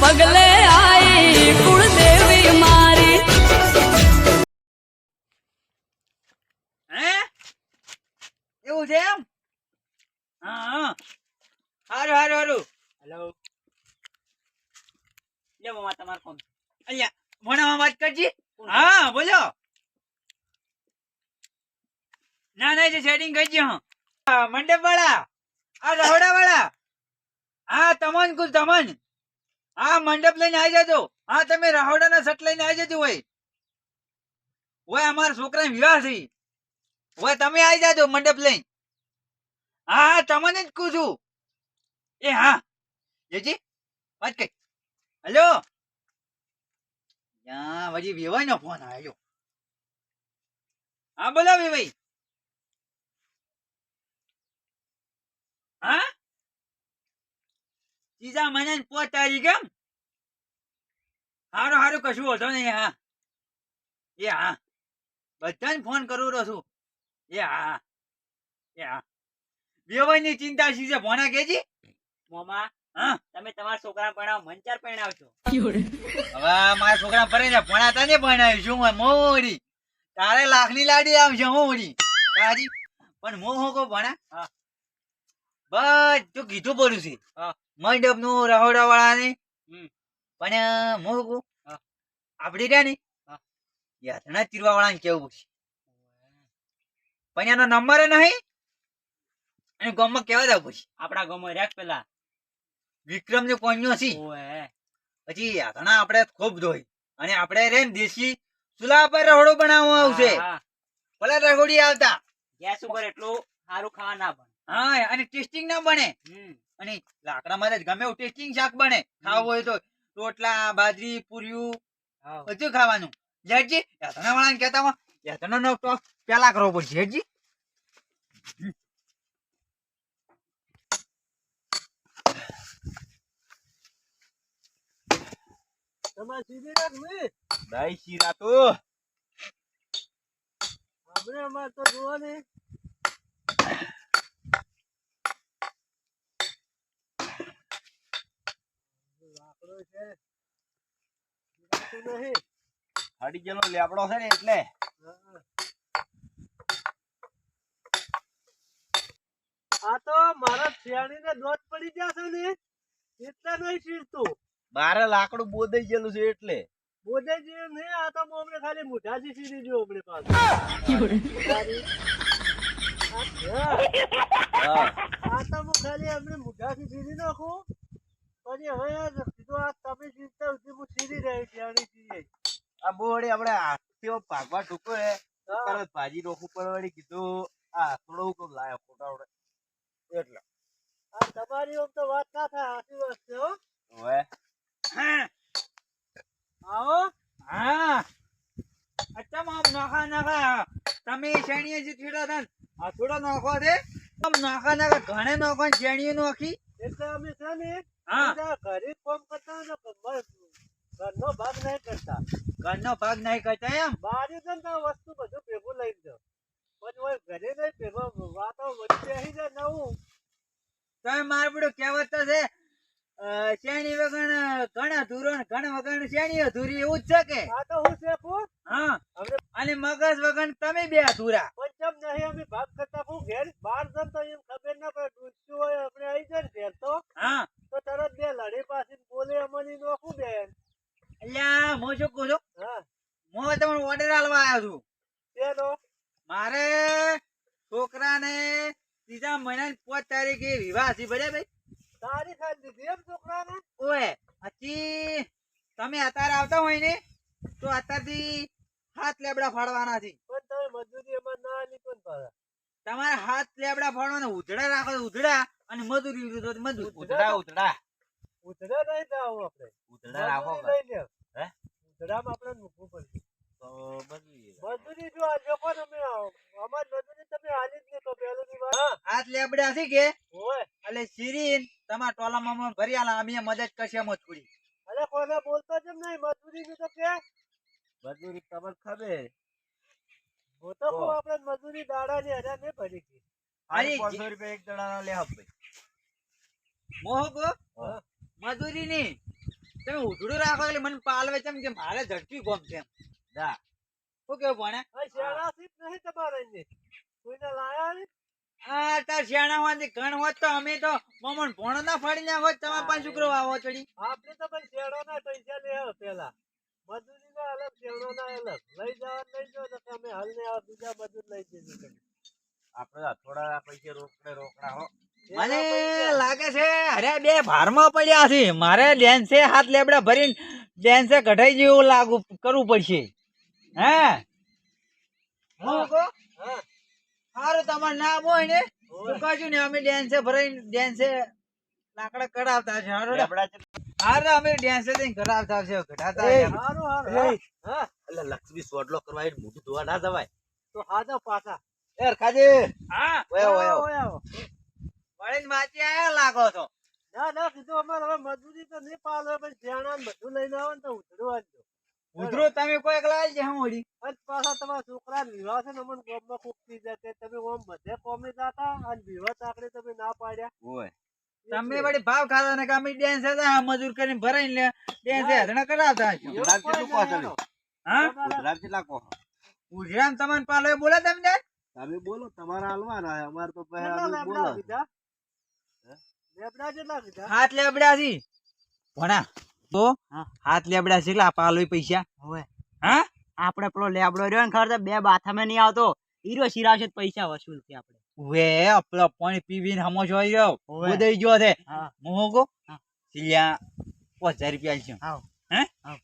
પગલે આઈ કુળદેવી મારી હે એવું છે એમ? હા હા. હારું હારું હારું. હેલો લે મામા તમાર કોણ અહીંયા મોણામાં વાત કરજી. હા બોલો. ના ના જે સેટિંગ કરજે હા હા, મંડપ વાળા આ રહોડા વાળા હા તમન કુલ તમન. હા મંડપ લઈને આવી જજો. હા તમે રહોડાના સટ લઈને આવી જજો હોય ઓય, અમારા છોકરા વિવાહ છે. ઓય, તમે આવી જાજો મંડપ લઈને. હા તમને જ કહું છું. એ, હા. જેજી, વાત કઈ હેલો? યા વજી નો ફોન આવ્યો હા બોલો વેવાઈ હા? ત્રીજા મહિનાની પોચ તારીખ એમ? હારું હારું કશું હોતો નહીં હા. એ હા. બધાને ફોન કરું રહ્યો છું. એ હા એ હા. વ્યવહારની ચિંતા શી છે ભોણા કેજી? મોમા હા? તમે તમારા છોકરા ભણાવ મંચાર પરણાવશો હવે મારા છોકરા પરે ને ભણાતા ને ભણાવ્યું શું મોડી. તારે લાખની લાડી આવશે મોડી. તારી. પણ મો હો કો ભણા? હા. બધું કીધું બોલું છે. હા. મંડપનું રહોડા વાળા ને પણ હો આપડી રહ્યા ને? યાત્રા તીરવા વાળા ને કેવું પડશે પણ એનો નંબર નહીં? અને ગામમાં કેવા જવું પડશે આપણા ગામમાં રેક પેલા. વિક્રમ ને કોન્યો છે પછી યાત્રા આપણે ખૂબ ધોઈ. અને આપણે રે ને દેશી ચૂલા પર રહોડો બનાવવા આવશે. ભલે રહોડી આવતા. ગેસ ઉપર એટલું સારું ખાવા ના બને. હા અને ટેસ્ટિંગ ના બને. અને લાકડામાં જ ગમે એવું ટેસ્ટિંગ શાક બને ખાવું હોય તો. રોટલા બાજરી પૂર્યું બધું ખાવાનું. જેઠજી યાતના વાળાને કહેતા હોય યાતનો નો તો પેલા કરવો પડશે જેઠજી. તમારે સીધી શીરા તો. આપણે અમારે તો જોવો ને લાકડો છે લાકડું નહીં હાડી ગયેલો લેબડો છે ને એટલે. આ તો મારા શિયાળીને દોત પડી જશે ને એટલે નહીં શીરતું. બારે લાકડું બોદાઈ ગયેલું છે એટલે. બોધે જે નહીં આ તો હમણે ખાલી મોઢાથી સીધી જો આપણે પાસે આ- તો હું ખાલી આપણે મોઢાથી સીધી નાખું. પછી હવે આ આ તમે સીધતા સુધી હું સીધી રહી શિયાળી સીધી આ બોડી આપણે હાથથી ભાગવા ટૂંકો હે. હા. તરત ભાજી નોખું પડે વળી કીધું આ થોડો હું લાયો ફોટા એટલે. આ તમારી તો વાત ના થાય સાચી વાત છે હો. હવે. આવો. હા. અચ્છા આમ નાખા નાખા. તમે શેણીએ જે થીડા ને, આ થોડો નાખો આમ નાખા નાખા ઘણે નાખો શેણીએ નાખી. એટલે અમે છે ને હા. ઘરે જ કરતા ઘરનો ભાગ નહીં કરતા. ઘરનો ભાગ નહીં કરતા એમ? છે વસ્તુ બધું ભેગું લઈ પછી હોય ઘરે નહીં ભેગો વાતો વચ્ચે આવી જાય નવું. તમે મારું બધું કહેવત તો છે શેણી વગણ ઘણા અધૂરો ઘણા વગણ શેણી અધૂરી એવું જ છે કે? આ તો હું શેખું હા. હવે અને મગજ વગણ તમે બે અધૂરા. પંચમ નહીં અમે ભાગ કરતા હું ઘેર બહાર જમ તો એમ ખબર ના પડે હોય આપણે આવી જાય ને ઘેર તો હા તો તરત બે લડી પાસે બોલે અમની નોખું બેન હું શું કહું છું હું તમને ઓર્ડર આલવા આવ્યો છું. મારે છોકરાને ત્રીજા મહિનાની પાંચ તારીખે વિવાહ છે દીધી એમ છોકરાને? હજી તમે અત્યારે આવતા હોય ને તો અત્યારથી હાથ લેબડા ફાડવાના છે. પણ તમે મજૂરી એમાં ના આલી પાછા તમારે હાથ લેબડા ફાડવાના ઉધડા રાખો ઉધડા અને મજૂરી મજૂર. ઉધડા ઉતડા ઉધડા નહીં જાવ આપણે. ઉધડા રાખો લે? ઉધડામાં આપણે મૂકવું પડશે તો બદલી મજૂરી જો આ લોકો ને અમે અમાર મજૂરી તમે આલી જ નહીં તો પહેલું ની વાત. હા હાથ લેબડા છે કે? હોય એટલે શીરીન તમારા ટોલામાં ભરી આલા અમે મદદ કરશે એમ જ થોડી અરે કોને બોલતો જેમ નહીં મજૂરી ની તો કે. મજૂરી ખબર ખબર હું તો આપણે મજૂરી દાડાની હજાર નહીં ભરી ગઈ પાંચસો રૂપિયા એક દડા લે હપ ભાઈ. મોહકો હા. મજૂરી ની તમે ઉધડું રાખો એટલે મને પાલવે છે કે મારે ઝડપી ગોમ છે દા શું કેવું ભણે? આ શેણાથી જ નહીં તમારે અહીંયા. કોઈને લાયા નહીં? આ તાર શિયાળા માંથી ઘણ હોત તો અમે તો મમણ ભણો ના ફાડી ના હોત તમારા પાંચ છોકરો આવો ચડી. આપણે તો ભાઈ શેણાના પૈસા લે પેલા. પેલા મજૂરીના અલગ શેણાના અલગ. લઈ જવા લઈ જાઓ તો તમે હાલ ને બીજા મજૂર લઈ જજો આપણે થોડા પૈસા રોકડે રોકડા હો. મને છે? અરે બે ભારમાં પડ્યા છે. મારે ડેન્સે હાથ લેબડા ભરીને ડેન્સે કઢાઈ જેવું લાગુ કરવું પડશે. હે? સારું? તમારે નામ હોય ને શું કહ્યું ને અમે ડેન્સે ભરાઈને ડેન્સે લાકડા કઢાવતા છે. હારું ને? અમે ડેન્સે જઈને કઢાવતા છે કઢાતા હા. હા. લક્ષ્મી સોડલો કરવા મોઢું ધોવા ના જવાય. તો હાજો પાછા. એર ખાજે હા. ઓયા ઓયો આવો. માચી આયા લાગો છો? ના ના કીધું અમારે હવે મજૂરી તો નહીં પાલે પણ શેણા બધું લઈને આવો ને તો ઉધડું આલજો ઉધરો તમે કોઈ એકલા આવી હું ઓડી અને પાછા તમારા છોકરા વિવાહ છે ને મને ગામમાં કોક થઈ જાય તમે ઓમ બધે કોમી જાતા અને વિવાહ તાકડે તમે ના પાડ્યા. ઓય. તમે વળી ભાવ ખાતા ને કામી ડેન્સ હતા મજૂર કરીને ભરાઈને લે ડેન્સ હરણા કરાવતા કોઈ કેટલું કહો તમે? હા? ગુજરાત કેટલા ઉજરામ તમને પાલો બોલે તમને? તમે બોલો તમારા હાલવાના અમાર અમારે તો લેબડા બોલો કીધા હે? લેબડા કેટલા કીધા હાથ લેબડા છી. ભણા તો હાથ લેબડા છે કેટલા પાલો પૈસા. હવે. હા? આપણે પેલો લેબડો રહ્યો ને ખબર બે બાથામાં નહીં આવતો. હીરો શિરાવશે પૈસા વસૂલ છે આપણે. વે પેલો પાણી પીવીને હમો જોઈ ગયો. ઉદય ગયો છે. હા. સિલિયા હા. પાંચ હજાર રૂપિયા છે. હે? આવ.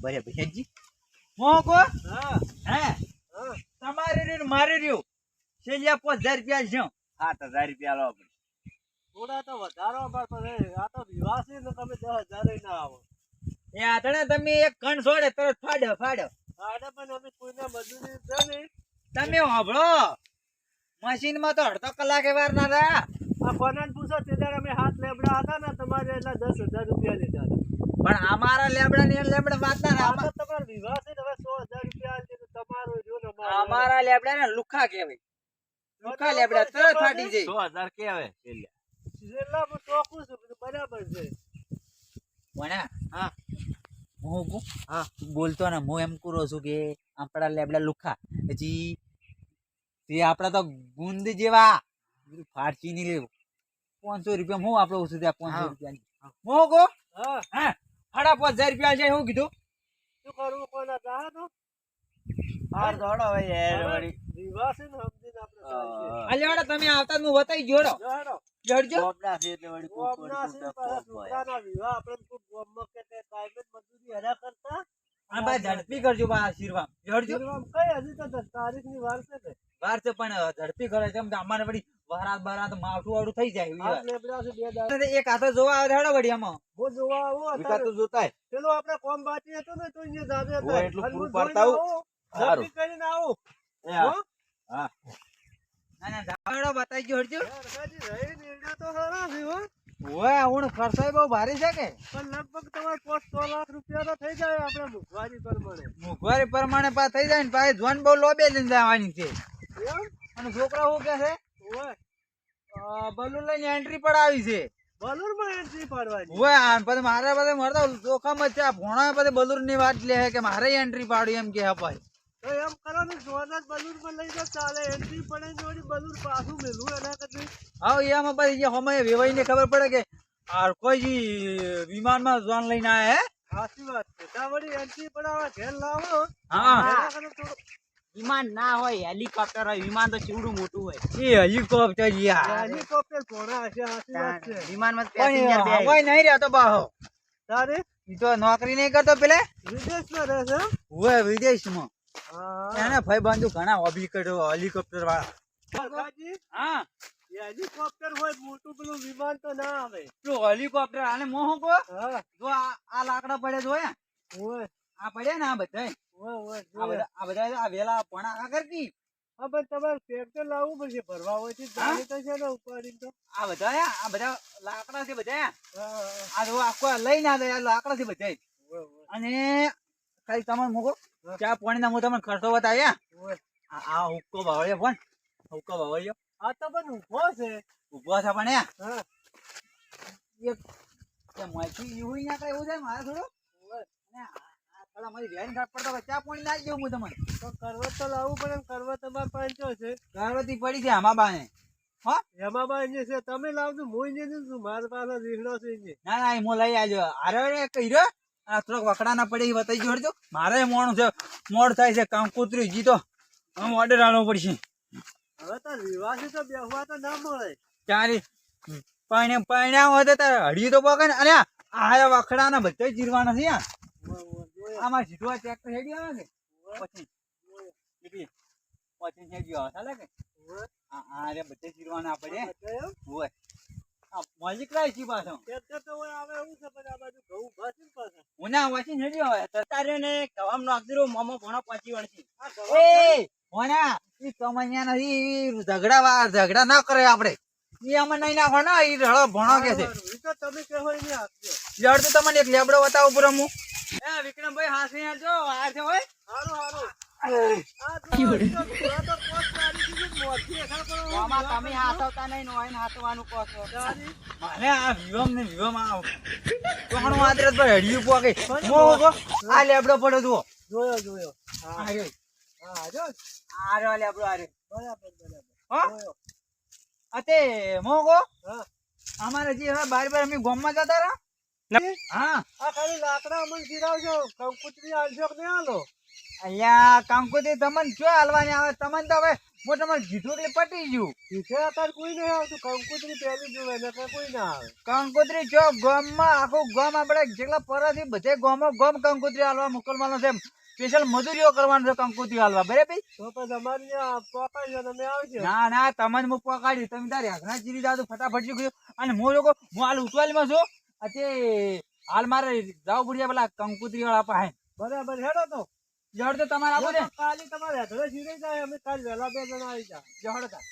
બરાબર હેજી મોહગો હે હા. તમારે રહ્યું ને મારે રહ્યું. સિલિયા પાંચ હજાર રૂપિયા છે સાત હજાર રૂપિયા લો આપણે. થોડા તો વધારો પણ પછી આ તો વિવાહ ને તમે દસ હજાર ના આવો. એ આતણે તમે એક કણ છોડે તરત ફાડો ફાડો. આડે પણ અમે કોઈને મજૂરી છે ને તમે હોભળો. મશીનમાં તો અડધો કલાકે વાર ના રહ્યા. આ કોનાને પૂછો તે દાડે અમે હાથ લેબડા હતા ને તમારે એટલા દસ હજાર રૂપિયા લીધા પણ અમારા લેબડા ને લેબડા વાત ના તો તમારો વિવાહ છે ને હવે સો હજાર રૂપિયા તમારું જો અમારા. લેબડા ને લુખા કહેવાય. લુખા લેબડા તરત ફાટી જાય. સો હજાર કે હવે હું ચોખ્ખું છું કીધું બરાબર છે. ભણ્યા હા. હું કહું? હા. બોલતો ને હું એમ કુરો છું કે આપણા લેબડા લુખા. હજી તે આપડા તો ગુંદ જેવા. ફાડચી નહીં લેવું પાંચસો રૂપિયા હું આપડે ઓછું ત્યાં પાંચસો હા. રૂપિયા હું. કહું હા. હા. સાડા પાંચ હજાર રૂપિયા છે શું કીધું. શું કરવું કોના ચાહે તો? હાર દોડો હવે યાર વળી. વિવાહ સમજીને આપણે અલ્યા તમે આવતા હું જોડો. જડજો. કોપડા છે એટલે વળી કોક ગોમના વળી છે કોક પાછા કોક હોય. છોકરાના વિવાહ આપણે ખૂબ ગોમમાં કે તે કાયમી મજૂરી હરા કરતા? હા ભાઈ ઝડપી કરજો બા આશીર્વાદ. જડજો. કઈ? હજી તો દસ તારીખની વાર છે વાર છે પણ ઝડપી કરે છે. અમારે વળી વરાત બરાત માવઠું વાળું થઈ જાય એક હાથે જોવા આવે હેડો વળી આમાં. હું જોવા આવું વિકા તું જોતાય. પેલું આપણે કોમ બાકી હતું ને તો અહીંયા જાવે હતા. એટલું પૂરું પાડતા આવું. આવું, સારું. કરીને આવું. હા. હો? ના ના હેડો બતાવી જો હડજો યાર, હજી રહી નીરડા તો સારા છે હો. ઓય બહુ ભારે છે કે? પણ લગભગ તમારે પાંચ છ લાખ રૂપિયા તો થઈ જાય આપણે મોંઘવારી પ્રમાણે. મોંઘવારી પ્રમાણે પા થઈ જાય ને પાછી જોન બહુ લોબે લઈને જવાની છે. અને છોકરા શું કે છે? ઓય બલૂન લઈને એન્ટ્રી પડાવી છે. બલૂનમાં એન્ટ્રી પાડવાની? ઓય આ પછી મારે બધે મરતા જોખમ જ છે. આ ભોણા બધે બલૂનની વાત લે છે કે મારે એન્ટ્રી પાડવી એમ કે અપાય તો એમ કરો ને જોવાના બલૂર બલૂનમાં લઈ જાઓ ચાલે એન્ટ્રી પડે જોડી બલૂર પાછું મેલું એના કરતી. હા એમાં પછી જે હમે વેવાઈ ને ખબર પડે કે આર કોઈ જી વિમાનમાં જોન લઈને આયા હે? સાચી વાત છે. ત્યાં વળી એન્ટ્રી પડાવવા ઘેર લાવો. હા. વિમાન ના હોય હેલિકોપ્ટર હોય વિમાન તો ચીવડું મોટું હોય. એ હેલિકોપ્ટર યાર હેલિકોપ્ટર ઘોડા છે સાચી વાત છે. વિમાનમાં પણ હવાઈ નહીં રહેતો બાહો. તારે? ઈ તો નોકરી નહીં કરતો પેલે? વિદેશમાં રહે છે હોય વિદેશમાં. એને ભાઈ બાંધુ ઘણા હોબી કર્યો હેલિકોપ્ટર વાળા. હા. હેલિકોપ્ટર હોય મોટું પેલું વિમાન તો ના આવે. પેલું હેલિકોપ્ટર આને મોહો કો જો આ લાકડા પડે ઓય આ પડ્યા ને આ બધા આ બધા આ વેલા પણ કરતી? હા પણ તમારે ટ્રેક્ટર લાવવું પડશે ભરવા હોય છે ગાડી તો છે ને ઉપાડીને તો. આ બધા આ બધા લાકડા છે બધા આ જો આખો લઈને આ આ લાકડા છે બધા અને ખાલી તમને મૂકો. ચા પાણી ના હું તમને ખર્ચો બતાવ્યા આ હુક્કો ભાવળ્યો પણ હુક્કો ભાવળ્યો આ તો પણ ઊભો છે. ઊભો છે પણ એ. હા. એક તે એવું અહીંયા કઈ એવું છે મારે થોડું? થોડા મારી વેન ઘાટ પડતો ચા પાણી નાખી દઉં હું તમને. તો કરવત તો લાવવું પડે ને કરવા તમારે પાંચો છે. ગણપતિ પડી છે આમાં બાને. હા? બા અહીંયા છે તમે લાવજો હું જઉં છું મારા પાસે રીહડો છે અહીંયા ના ના હું લઈ આવજો અરે અરે કઈ રહ્યો? આ થોડોક વકડાના પડે એ બતાવી જોડજો મારે મોડું છે મોડ થાય છે કંકોત્રી હજી તો. આમ ઓર્ડર આલવો પડશે. હવે તો રિવાસી તો બેહવા તો ના મળે. ચારી પાણી પાણી હોય તો તારે હળી તો પગે ને. અરે આ વખડા વખડાના બધા જીરવાના છે આ. આમાં જીતવા ચેક હેડી આવે કે? પછી. પછી હેડી આવે ચાલે કે? આ આ રે બધે જીરવાના આપણે. હોય. મોજી કરાય છે પાછો. ના વાંચી હેડી આવે તારે ને કવામ નાખજો મોમો ભણો પહોંચી વળશે એ મોના ઈ કમૈયા નથી ઝઘડા વા ઝઘડા ના કરે આપણે ઈ આમાં નહીં નાખો ને ઈ રળો ભણો કે છે. તમે કહો અહીંયા આપજો. યાર તો તમને એક લેબડો બતાવો પૂરો હું એ વિક્રમભાઈ હાસી આજો આ છે હોય. હારું હારું. તો તો તમે હાથવતા નહીં હાથવાનું કહો તારી આ વિવમ ને વિવમ આ તોહણું આદરત પર હડિયું પોકે મો આ લેબડો પડ્યો જુઓ જોયો જોયો હા. હા જો આ રહ્યો લેબડો આ બરાબર બરાબર અતે મો ગો હા અમારે જે હવે બાર બાર અમે ગામમાં જતા રહ્યા હા આ ખાલી લાકડા અમને ગીરાવજો કંકુતરી આલજો નહીં આલો અહીંયા કંકુતી તમને જો હાલવાની આવે? તમને તો હવે હું તમને કીધું એટલે પટી ગયું. પીછે અત્યારે કોઈ નહીં આવતું. કંકુતરી પહેલી જોવે એટલે કોઈ ના આવે. કંકોત્રી જો ગામમાં આખું ગામ આપણે જેટલા પરથી બધે ગામો ગામ કંકોત્રી હાલવા મોકલવાનો છે સ્પેશિયલ મજૂરીઓ કરવાનો છે કંકોત્રી હાલવા. બરાબર? તો પછી અમારી પકડજો તમે આવજો ના ના તમને હું પકાડી તમે તારે હાથના જીરી જાવ ફટાફટ ગયો અને હું લોકો હું હાલ ઉતવાલીમાં છું. આ હાલ મારે જાવ બુડિયા પેલા કંકોત્રી વાળા પાસે. બરાબર હેડો તો. જડ તો તમારે આપો ને. કાલી તમારે હેઠળ જીરે જાય. અમે કાલ વહેલા બે જણા આવી જા. જડ તા